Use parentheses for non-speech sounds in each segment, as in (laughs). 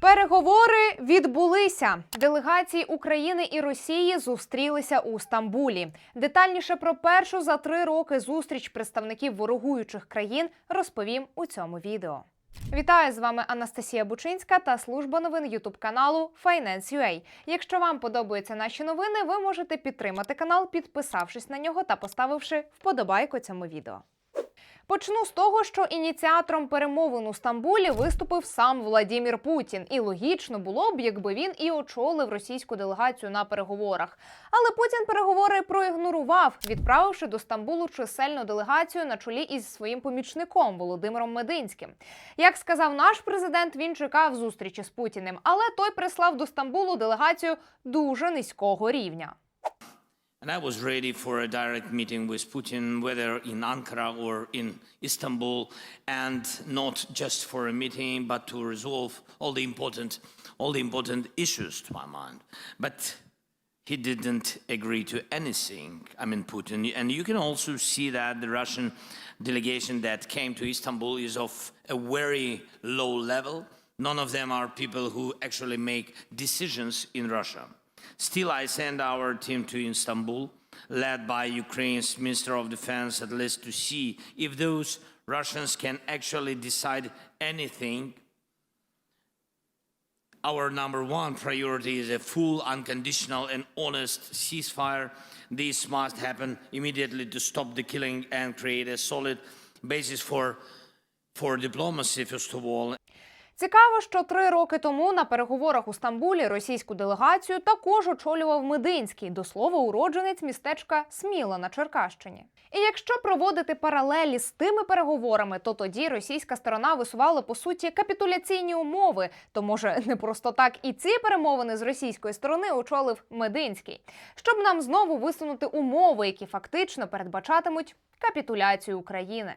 Переговори відбулися. Делегації України і Росії зустрілися у Стамбулі. Детальніше про першу за три роки зустріч представників ворогуючих країн розповім у цьому відео. Вітаю з вами Анастасія Бучинська та служба новин Ютуб каналу Finance.ua. Якщо вам подобаються наші новини, ви можете підтримати канал, підписавшись на нього та поставивши вподобайку цьому відео. Почну з того, що ініціатором перемовин у Стамбулі виступив сам Владімір Путін, і логічно було б, якби він і очолив російську делегацію на переговорах. Але Путін переговори проігнорував, відправивши до Стамбулу чисельну делегацію на чолі із своїм помічником Володимиром Мединським. Як сказав наш президент, він чекав зустрічі з Путіним, але той прислав до Стамбулу делегацію дуже низького рівня. And I was ready for a direct meeting with Putin, whether in Ankara or in Istanbul, and not just for a meeting, but to resolve all the important, all the important issues to my mind. But he didn't agree to anything. I mean, Putin, and you can also see that the Russian delegation that came to Istanbul is of a very low level. None of them are people who actually make decisions in Russia. Still, I send our team to Istanbul, led by Ukraine's Minister of Defense, at least to see if those Russians can actually decide anything. Our number one priority is a full, unconditional, and honest ceasefire. This must happen immediately to stop the killing and create a solid basis for, for diplomacy, first of all, Цікаво, що три роки тому на переговорах у Стамбулі російську делегацію також очолював Мединський, до слова, уродженець містечка Сміла на Черкащині. І якщо проводити паралелі з тими переговорами, то тоді російська сторона висувала по суті капітуляційні умови. То може (laughs) не просто так і ці перемовини з російської сторони очолив Мединський, щоб нам знову висунути умови, які фактично передбачатимуть капітуляцію України.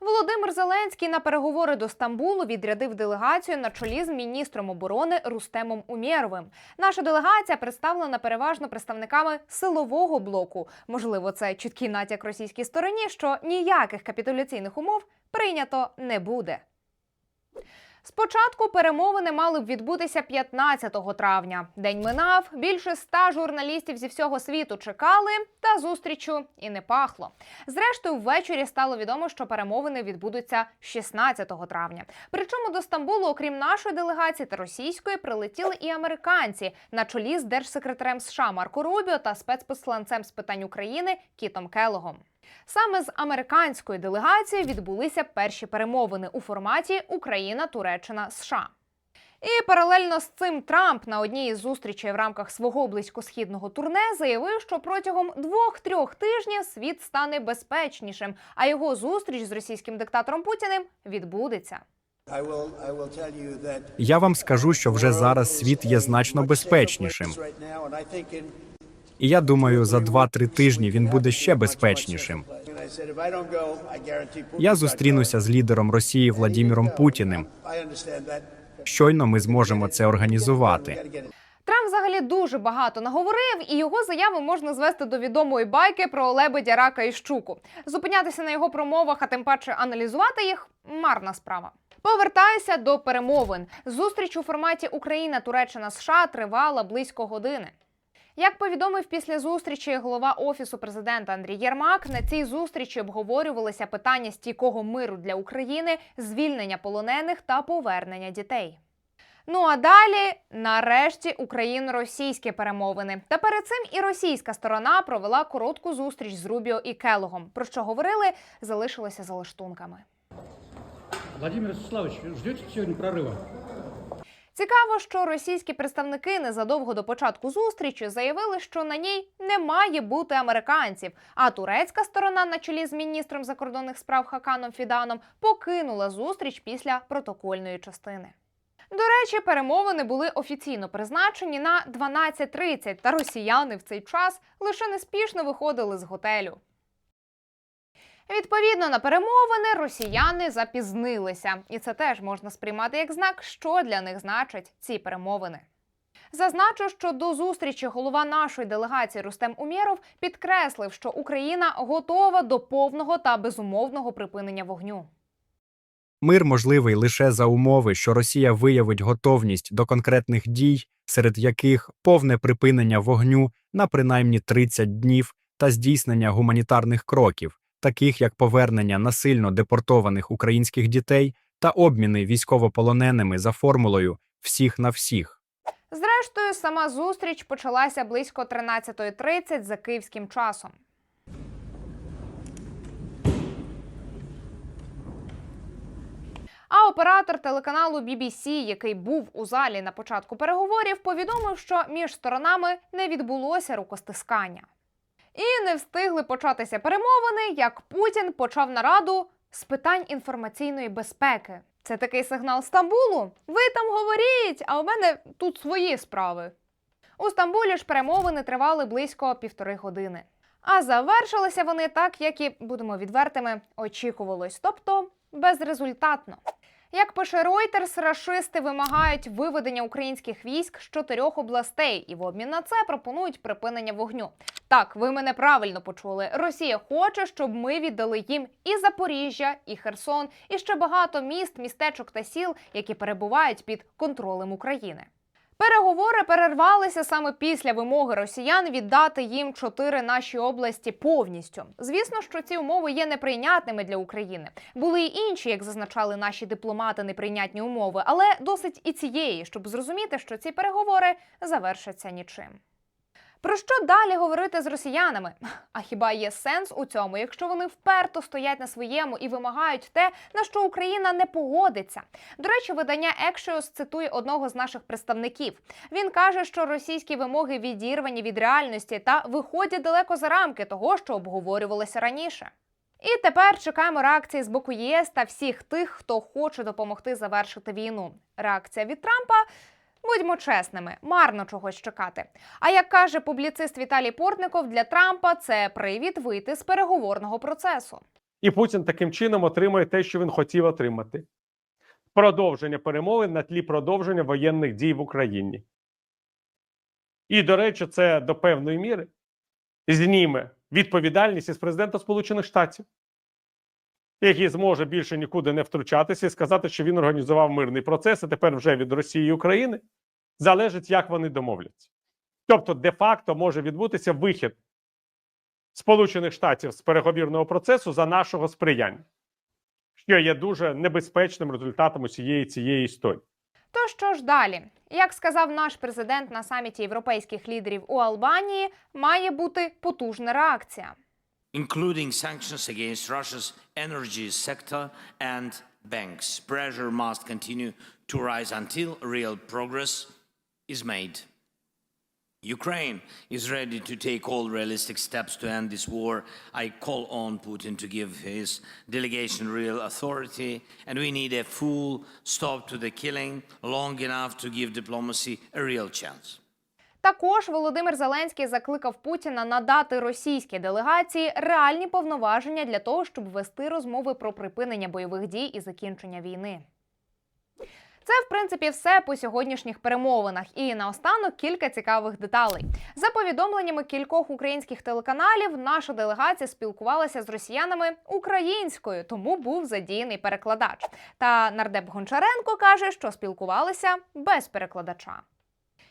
Володимир Зеленський на переговори до Стамбулу відрядив делегацію на чолі з міністром оборони Рустемом Умєровим. Наша делегація представлена переважно представниками силового блоку. Можливо, це чіткий натяк російській стороні, що ніяких капітуляційних умов прийнято не буде. Спочатку перемовини мали б відбутися 15 травня. День минав. Більше ста журналістів зі всього світу чекали, та зустрічю і не пахло. Зрештою, ввечері стало відомо, що перемовини відбудуться 16 травня. Причому до Стамбулу, окрім нашої делегації та російської, прилетіли і американці на чолі з держсекретарем США Марко Рубіо та спецпосланцем з питань України Кітом Келогом. Саме з американської делегації відбулися перші перемовини у форматі Україна, Туреччина, США. І паралельно з цим Трамп на одній із зустрічей в рамках свого близькосхідного турне заявив, що протягом двох-трьох тижнів світ стане безпечнішим, а його зустріч з російським диктатором Путіним відбудеться. Я вам скажу, що вже зараз світ є значно безпечнішим. І я думаю, за 2-3 тижні він буде ще безпечнішим. Я зустрінуся з лідером Росії Владіміром Путіним. Щойно ми зможемо це організувати. Трамп взагалі дуже багато наговорив, і його заяви можна звести до відомої байки про лебедя, рака і щуку. Зупинятися на його промовах, а тим паче аналізувати їх марна справа. Повертаюся до перемовин. Зустріч у форматі Україна, Туреччина, США тривала близько години. Як повідомив після зустрічі голова офісу президента Андрій Єрмак, на цій зустрічі обговорювалися питання стійкого миру для України, звільнення полонених та повернення дітей. Ну а далі, нарешті, україно-російські перемовини. Та перед цим і російська сторона провела коротку зустріч з Рубіо і Келогом. Про що говорили, залишилося за лаштунками. Владимир Вячеславович, ждете сегодня прорыва? Цікаво, що російські представники незадовго до початку зустрічі заявили, що на ній не має бути американців. А турецька сторона, на чолі з міністром закордонних справ Хаканом Фіданом, покинула зустріч після протокольної частини. До речі, перемовини були офіційно призначені на 12.30, та росіяни в цей час лише неспішно виходили з готелю. Відповідно на перемовини росіяни запізнилися, і це теж можна сприймати як знак, що для них значать ці перемовини. Зазначу, що до зустрічі голова нашої делегації Рустем Умєров підкреслив, що Україна готова до повного та безумовного припинення вогню. Мир можливий лише за умови, що Росія виявить готовність до конкретних дій, серед яких повне припинення вогню на принаймні 30 днів та здійснення гуманітарних кроків, таких як повернення насильно депортованих українських дітей та обміни військовополоненими за формулою всіх на всіх. Зрештою, сама зустріч почалася близько 13.30 за київським часом. А оператор телеканалу BBC, який був у залі на початку переговорів, повідомив, що між сторонами не відбулося рукостискання. І не встигли початися перемовини, як Путін почав нараду з питань інформаційної безпеки. Це такий сигнал Стамбулу. Ви там говоріть, а у мене тут свої справи. У Стамбулі ж перемовини тривали близько півтори години. А завершилися вони так, як і будемо відвертими, очікувалось, тобто безрезультатно. Як пише Reuters, рашисти вимагають виведення українських військ з чотирьох областей, і в обмін на це пропонують припинення вогню. Так, ви мене правильно почули. Росія хоче, щоб ми віддали їм і Запоріжжя, і Херсон, і ще багато міст, містечок та сіл, які перебувають під контролем України. Переговори перервалися саме після вимоги росіян віддати їм чотири наші області повністю. Звісно, що ці умови є неприйнятними для України. Були й інші, як зазначали наші дипломати, неприйнятні умови, але досить і цієї, щоб зрозуміти, що ці переговори завершаться нічим. Про що далі говорити з росіянами? А хіба є сенс у цьому, якщо вони вперто стоять на своєму і вимагають те, на що Україна не погодиться? До речі, видання Axios цитує одного з наших представників. Він каже, що російські вимоги відірвані від реальності та виходять далеко за рамки того, що обговорювалося раніше. І тепер чекаємо реакції з боку ЄС та всіх тих, хто хоче допомогти завершити війну. Реакція від Трампа. Будьмо чесними, марно чогось чекати. А як каже публіцист Віталій Портников, для Трампа це привід вийти з переговорного процесу. І Путін таким чином отримує те, що він хотів отримати: продовження перемовин на тлі продовження воєнних дій в Україні. І, до речі, це до певної міри зніме відповідальність із президента Сполучених Штатів, який зможе більше нікуди не втручатися і сказати, що він організував мирний процес, і тепер вже від Росії і України залежить, як вони домовляться. Тобто, де-факто може відбутися вихід Сполучених Штатів з переговірного процесу за нашого сприяння, що є дуже небезпечним результатом усієї цієї історії. То що ж далі? Як сказав наш президент на саміті європейських лідерів у Албанії, має бути потужна реакція. including sanctions against Russia's energy sector and banks. Pressure must continue to rise until real progress is made. Ukraine is ready to take all realistic steps to end this war. I call on Putin to give his delegation real authority, and we need a full stop to the killing long enough to give diplomacy a real chance. Також Володимир Зеленський закликав Путіна надати російській делегації реальні повноваження для того, щоб вести розмови про припинення бойових дій і закінчення війни. Це, в принципі, все по сьогоднішніх перемовинах. І наостанок кілька цікавих деталей. За повідомленнями кількох українських телеканалів, наша делегація спілкувалася з росіянами українською, тому був задіяний перекладач. Та нардеп Гончаренко каже, що спілкувалися без перекладача.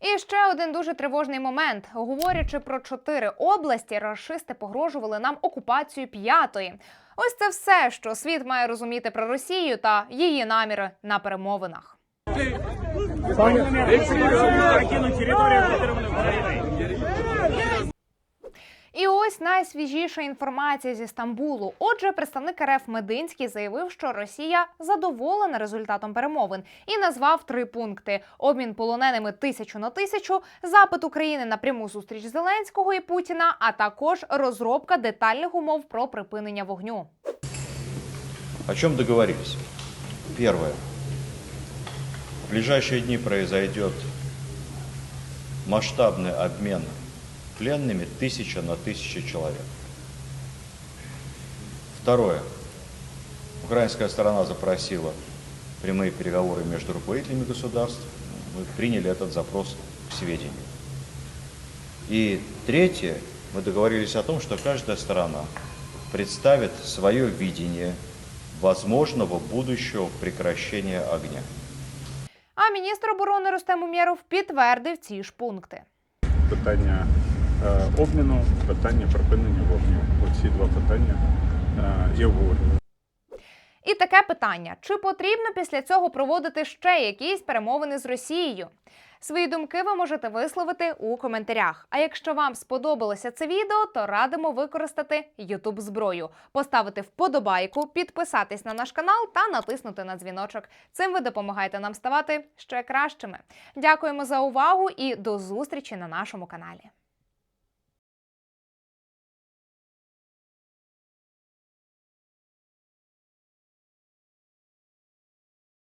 І ще один дуже тривожний момент. Говорячи про чотири області, рашисти погрожували нам окупацією п'ятої. Ось це все, що світ має розуміти про Росію та її наміри на перемовинах. І ось найсвіжіша інформація зі Стамбулу. Отже, представник РФ Мединський заявив, що Росія задоволена результатом перемовин і назвав три пункти: обмін полоненими тисячу на тисячу, запит України на пряму зустріч Зеленського і Путіна, а також розробка детальних умов про припинення вогню. О чем договорились? Первое. В ближайшие дни произойдет масштабный обмен пленными тысяча на тысячу человек. Второе. Украинская сторона запросила прямые переговоры между руководителями государств. Мы приняли этот запрос к сведению. И третье. Мы договорились о том, что каждая сторона представит свое видение возможного будущего прекращения огня. А міністр оборони Рустем Умєров підтвердив ці ж пункти. питання е, обміну, питання припинення вогню. Оці два питання е, і обговорювали. І таке питання: чи потрібно після цього проводити ще якісь перемовини з Росією? Свої думки ви можете висловити у коментарях. А якщо вам сподобалося це відео, то радимо використати youtube зброю, поставити вподобайку, підписатись на наш канал та натиснути на дзвіночок. Цим ви допомагаєте нам ставати ще кращими. Дякуємо за увагу і до зустрічі на нашому каналі.